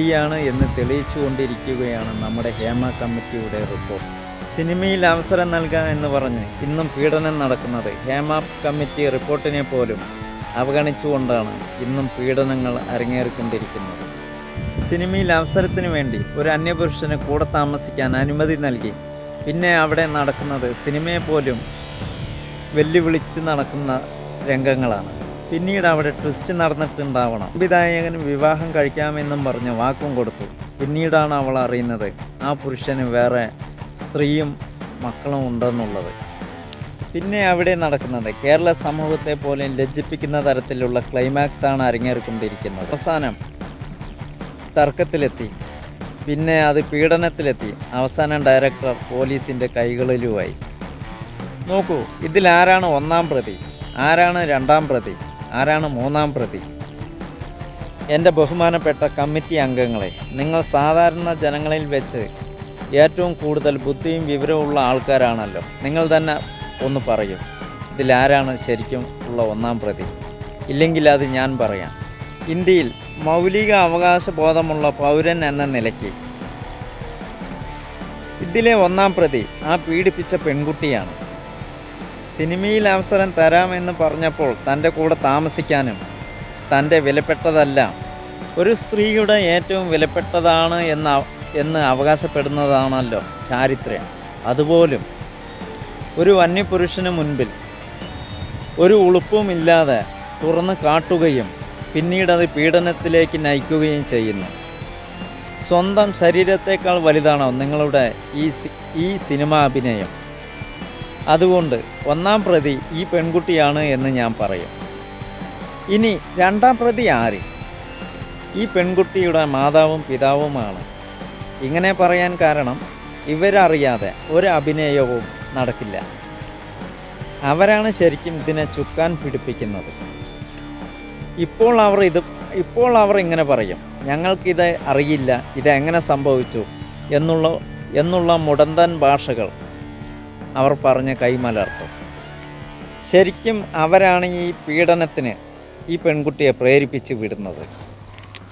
പിന്നെയും എന്ന് തെളിയിച്ചു എന്ന് തെളിയിച്ചുകൊണ്ടിരിക്കുകയാണ് നമ്മുടെ ഹേമ കമ്മിറ്റിയുടെ റിപ്പോർട്ട്. സിനിമയിൽ അവസരം നൽകാം എന്ന് പറഞ്ഞ് ഇന്നും പീഡനം നടക്കുന്നത് ഹേമ കമ്മിറ്റി റിപ്പോർട്ടിനെ പോലും അവഗണിച്ചുകൊണ്ടാണ് ഇന്നും പീഡനങ്ങൾ അരങ്ങേറിക്കൊണ്ടിരിക്കുന്നത്. സിനിമയിൽ അവസരത്തിന് വേണ്ടി ഒരു അന്യപുരുഷന് കൂടെ താമസിക്കാൻ അനുമതി നൽകി. പിന്നെ അവിടെ നടക്കുന്നത് സിനിമയെ പോലും വെല്ലുവിളിച്ച് നടക്കുന്ന രംഗങ്ങളാണ്. പിന്നീട് അവിടെ ട്വിസ്റ്റ് നടന്നിട്ടുണ്ടാവണം. സംവിധായകന് വിവാഹം കഴിക്കാമെന്നും പറഞ്ഞ് വാക്കും കൊടുത്തു. പിന്നീടാണ് അവൾ അറിയുന്നത് ആ പുരുഷന് വേറെ സ്ത്രീയും മക്കളും ഉണ്ടെന്നുള്ളത്. പിന്നെ അവിടെ നടക്കുന്നത് കേരള സമൂഹത്തെ പോലെ ലജ്ജിപ്പിക്കുന്ന തരത്തിലുള്ള ക്ലൈമാക്സ് ആണ് അരങ്ങേറിക്കൊണ്ടിരിക്കുന്നത്. അവസാനം തർക്കത്തിലെത്തി. പിന്നെ അത് പീഡനത്തിലെത്തി. അവസാനം ഡയറക്ടർ പോലീസിന്റെ കൈകളിലുമായി. നോക്കൂ ഇതിലാരാണ് ഒന്നാം പ്രതി? ആരാണ് രണ്ടാം പ്രതി? ആരാണ് മൂന്നാം പ്രതി? എന്റെ ബഹുമാനപ്പെട്ട കമ്മിറ്റി അംഗങ്ങളെ നിങ്ങൾ സാധാരണ ജനങ്ങളിൽ വെച്ച് ഏറ്റവും കൂടുതൽ ബുദ്ധിയും വിവരവുമുള്ള ആൾക്കാരാണല്ലോ. നിങ്ങൾ തന്നെ ഒന്ന് പറയും ഇതിലാരാണ് ശരിക്കും ഉള്ള ഒന്നാം പ്രതി? ഇല്ലെങ്കിൽ അത് ഞാൻ പറയാം. ഇന്ത്യയിൽ മൗലിക അവകാശ ബോധമുള്ള പൗരൻ എന്ന നിലയ്ക്ക് ഇതിലെ ഒന്നാം പ്രതി ആ പീഡിപ്പിച്ച പെൺകുട്ടിയാണ്. സിനിമയിൽ അവസരം തരാമെന്ന് പറഞ്ഞപ്പോൾ തന്റെ കൂടെ താമസിക്കാനും തന്റെ വിലപ്പെട്ടതല്ല. ഒരു സ്ത്രീയുടെ ഏറ്റവും വിലപ്പെട്ടതാണ് എന്ന എന്ന് അവകാശപ്പെടുന്നതാണല്ലോ ചാരിത്രം. അതുപോലും ഒരു വന്യപുരുഷന് മുൻപിൽ ഒരു ഉളുപ്പുമില്ലാതെ തുറന്ന് കാട്ടുകയും പിന്നീട് പീഡനത്തിലേക്ക് നയിക്കുകയും ചെയ്യുന്നു. സ്വന്തം ശരീരത്തേക്കാൾ വലുതാണോ നിങ്ങളുടെ ഈ ഈ സിനിമാ അഭിനയം? അതുകൊണ്ട് ഒന്നാം പ്രതി ഈ പെൺകുട്ടിയാണ് എന്ന് ഞാൻ പറയും. ഇനി രണ്ടാം പ്രതി ആര്? ഈ പെൺകുട്ടിയുടെ മാതാവും പിതാവുമാണ്. ഇങ്ങനെ പറയാൻ കാരണം ഇവരറിയാതെ ഒരു അഭിനയവും നടക്കില്ല. അവരാണ് ശരിക്കും ഇതിനെ ചുക്കാൻ പിടിപ്പിക്കുന്നത്. ഇപ്പോൾ അവർ ഇത് ഇപ്പോൾ അവർ ഇങ്ങനെ പറയും. ഞങ്ങൾക്കിത് അറിയില്ല ഇതെങ്ങനെ സംഭവിച്ചു എന്നുള്ള എന്നുള്ള മുടന്തൻ ഭാഷകൾ അവർ പറഞ്ഞ് കൈമലർത്തും. ശരിക്കും അവരാണ് ഈ പീഡനത്തിന് ഈ പെൺകുട്ടിയെ പ്രേരിപ്പിച്ച് വിടുന്നത്.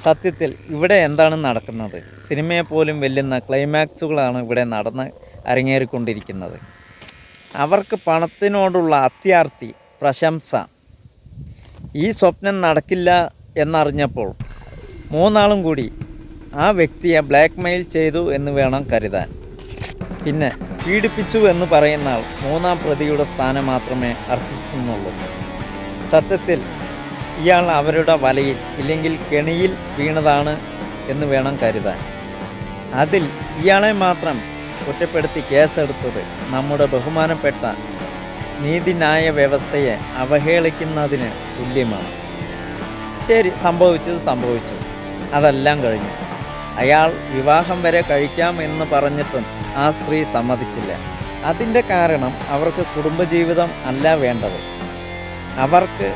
സത്യത്തിൽ ഇവിടെ എന്താണ് നടക്കുന്നത്? സിനിമയെ പോലും വെല്ലുന്ന ക്ലൈമാക്സുകളാണ് ഇവിടെ നടന്ന് അരങ്ങേറിക്കൊണ്ടിരിക്കുന്നത്. അവർക്ക് പണത്തിനോടുള്ള അത്യാർത്തി പ്രശംസ. ഈ സ്വപ്നം നടക്കില്ല എന്നറിഞ്ഞപ്പോൾ മൂന്നാളും കൂടി ആ വ്യക്തിയെ ബ്ലാക്ക് മെയിൽ ചെയ്തു എന്ന് വേണം കരുതാൻ. പിന്നെ പീഡിപ്പിച്ചു എന്ന് പറയുന്ന ആൾ മൂന്നാം പ്രതിയുടെ സ്ഥാനം മാത്രമേ അർഹിക്കുന്നുള്ളൂ. സത്യത്തിൽ ഇയാൾ അവരുടെ വലയിൽ ഇല്ലെങ്കിൽ കെണിയിൽ വീണതാണ് എന്ന് വേണം കരുതാൻ. അതിൽ ഇയാളെ മാത്രം കുറ്റപ്പെടുത്തി കേസെടുത്തത് നമ്മുടെ ബഹുമാനപ്പെട്ട നീതിന്യായ വ്യവസ്ഥയെ അവഹേളിക്കുന്നതിന് തുല്യമാണ്. ശരി സംഭവിച്ചത് സംഭവിച്ചു. അതെല്ലാം കഴിഞ്ഞു. അയാൾ വിവാഹം വരെ കഴിക്കാം എന്ന് പറഞ്ഞിട്ടും ആ സ്ത്രീ സമ്മതിച്ചില്ല. അതിന്റെ കാരണം അവർക്ക് കുടുംബജീവിതം അല്ല വേണ്ടത്. അവർക്ക്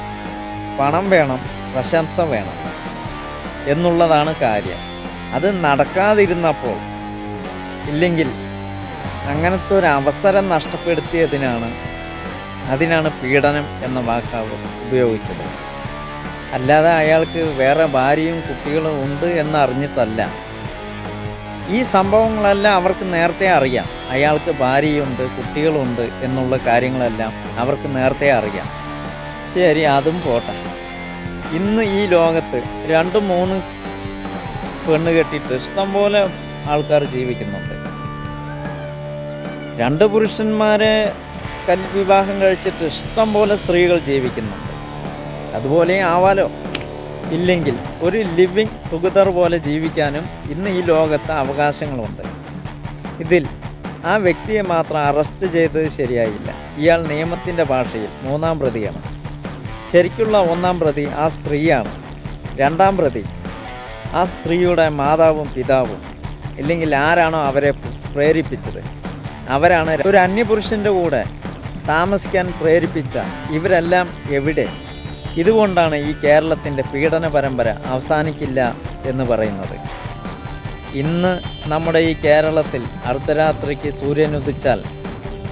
പണം വേണം പ്രശംസ വേണം എന്നുള്ളതാണ് കാര്യം. അത് നടക്കാതിരുന്നപ്പോൾ ഇല്ലെങ്കിൽ അങ്ങനത്തെ ഒരു അവസരം നഷ്ടപ്പെടുത്തിയതിനാണ് അതിനാണ് പീഡനം എന്ന വാക്ക് ഉപയോഗിച്ചത്. അല്ലാതെ അയാൾക്ക് വേറെ ഭാര്യയും കുട്ടികളും ഉണ്ട് എന്നറിഞ്ഞിട്ടല്ല. ഈ സംഭവങ്ങളെല്ലാം അവർക്ക് നേരത്തെ അറിയാം. അയാൾക്ക് ഭാര്യയുണ്ട് കുട്ടികളുണ്ട് എന്നുള്ള കാര്യങ്ങളെല്ലാം അവർക്ക് നേരത്തെ അറിയാം. ശരി അതും പോട്ടെ. ഇന്ന് ഈ ലോകത്ത് രണ്ട് മൂന്ന് പെണ്ണ് കെട്ടിയിട്ട് ഇഷ്ടംപോലെ ആൾക്കാർ ജീവിക്കുന്നുണ്ട്. രണ്ട് പുരുഷന്മാരെ കൽ വിവാഹം കഴിച്ചിട്ട് ഇഷ്ടം പോലെ സ്ത്രീകൾ ജീവിക്കുന്നുണ്ട്. അതുപോലെ ആവാലോ? ഇല്ലെങ്കിൽ ഒരു ലിവിങ് ടുഗദർ പോലെ ജീവിക്കാനും ഇന്ന് ഈ ലോകത്ത് അവകാശങ്ങളുണ്ട്. ഇതിൽ ആ വ്യക്തിയെ മാത്രം അറസ്റ്റ് ചെയ്തത് ശരിയായില്ല. ഇയാൾ നിയമത്തിന്റെ ഭാഷയിൽ മൂന്നാം പ്രതിയാണ്. ശരിക്കുള്ള ഒന്നാം പ്രതി ആ സ്ത്രീയാണ്. രണ്ടാം പ്രതി ആ സ്ത്രീയുടെ മാതാവും പിതാവും ഇല്ലെങ്കിൽ ആരാണോ അവരെ പ്രേരിപ്പിച്ചത്. അവരാണ് ഒരു അന്യപുരുഷന്റെ കൂടെ താമസിക്കാൻ പ്രേരിപ്പിച്ച ഇവരെല്ലാം എവിടെ? ഇതുകൊണ്ടാണ് ഈ കേരളത്തിന്റെ പീഡന പരമ്പര അവസാനിക്കില്ല എന്ന് പറയുന്നത്. ഇന്ന് നമ്മുടെ ഈ കേരളത്തിൽ അർദ്ധരാത്രിക്ക് സൂര്യനുദിച്ചാൽ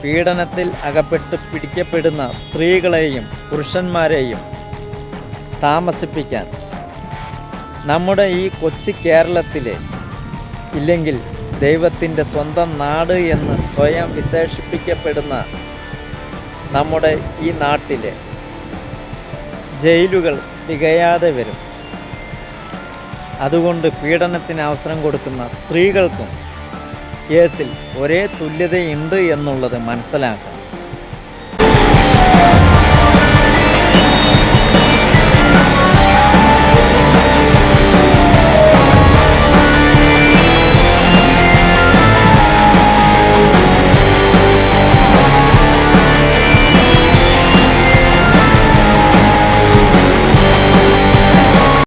പീഡനത്തിൽ അകപ്പെട്ട് പിടിക്കപ്പെടുന്ന സ്ത്രീകളെയും പുരുഷന്മാരെയും താമസിപ്പിക്കാൻ നമ്മുടെ ഈ കൊച്ചു കേരളത്തിലെ ഇല്ലെങ്കിൽ ദൈവത്തിന്റെ സ്വന്തം നാട് എന്ന് സ്വയം വിശേഷിപ്പിക്കപ്പെടുന്ന നമ്മുടെ ഈ നാട്ടിൽ ജയിലുകൾ തികയാതെ വരും. അതുകൊണ്ട് പീഡനത്തിന് അവസരം കൊടുക്കുന്ന സ്ത്രീകൾക്കും കേസിൽ ഒരേ തുല്യതയുണ്ട് എന്നുള്ളത് മനസ്സിലാക്കണം